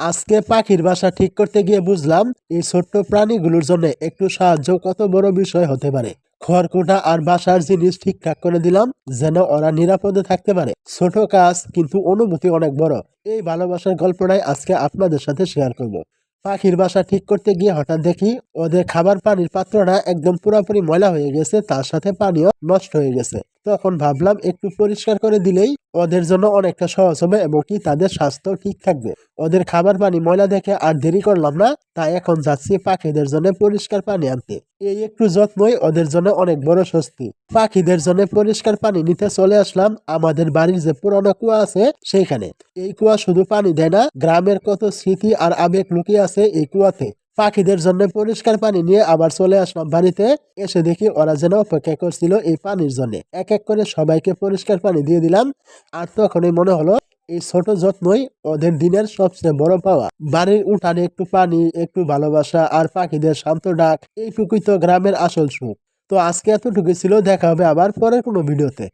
আজকে পাখির বাসা ঠিক করতে গিয়ে বুঝলাম, এই ছোট্ট প্রাণীগুলোর জন্য একটু সাহায্য কত বড় বিষয় হতে পারে। খড়কুটা আর বাসার জিনিস ঠিকঠাক করে দিলাম, যেন ওরা নিরাপদে থাকতে পারে। ছোট কাজ, কিন্তু অনুভূতি অনেক বড়। এই ভালোবাসার গল্পটাই আজকে আপনাদের সাথে শেয়ার করব। পাখির বাসা ঠিক করতে গিয়ে হঠাৎ দেখি, ওদের খাবার পানির পাত্রটা একদম পুরোপুরি ময়লা হয়ে গেছে, তার সাথে পানিও নষ্ট হয়ে গেছে। তখন ভাবলাম একটু পরিষ্কার করে দিলেই ওদের জন্য অনেকটা সহজ হবে এবং কি তাদের স্বাস্থ্য ঠিক থাকবে। ওদের খাবার পানি, ময়লা দেখে আর দেরি করলাম না, তাই এখন যাচ্ছি পাখিদের জন্য পরিষ্কার পানি আনতে। এই একটু যত্নই ওদের জন্য অনেক বড় স্বস্তি। পাখিদের জন্য পরিষ্কার পানি নিতে চলে আসলাম আমাদের বাড়ির যে পুরনো কুয়া আছে সেইখানে। এই কুয়া শুধু পানি দেয় না, গ্রামের কত স্মৃতি আর আবেগ লুকিয়ে আছে এই কুয়াতে। পাখিদের জন্য পরিষ্কার পানি নিয়ে আবার চলে আসলাম বাড়িতে। এসে দেখি ওরা যেন অপেক্ষা করছিল এই পানির জন্য। এক এক করে সবাইকে পরিষ্কার পানি দিয়ে দিলাম। আর তখনই মনে হলো, এই ছোট যত্নই ওদের দিনের সবচেয়ে বড় পাওয়া। বাড়ির উঠানে একটু পানি, একটু ভালোবাসা আর পাখিদের শান্ত ডাক, এইটুকুই তো গ্রামের আসল সুখ। তো আজকে এতটুকু ছিল, দেখা হবে আবার পরের কোনো ভিডিওতে।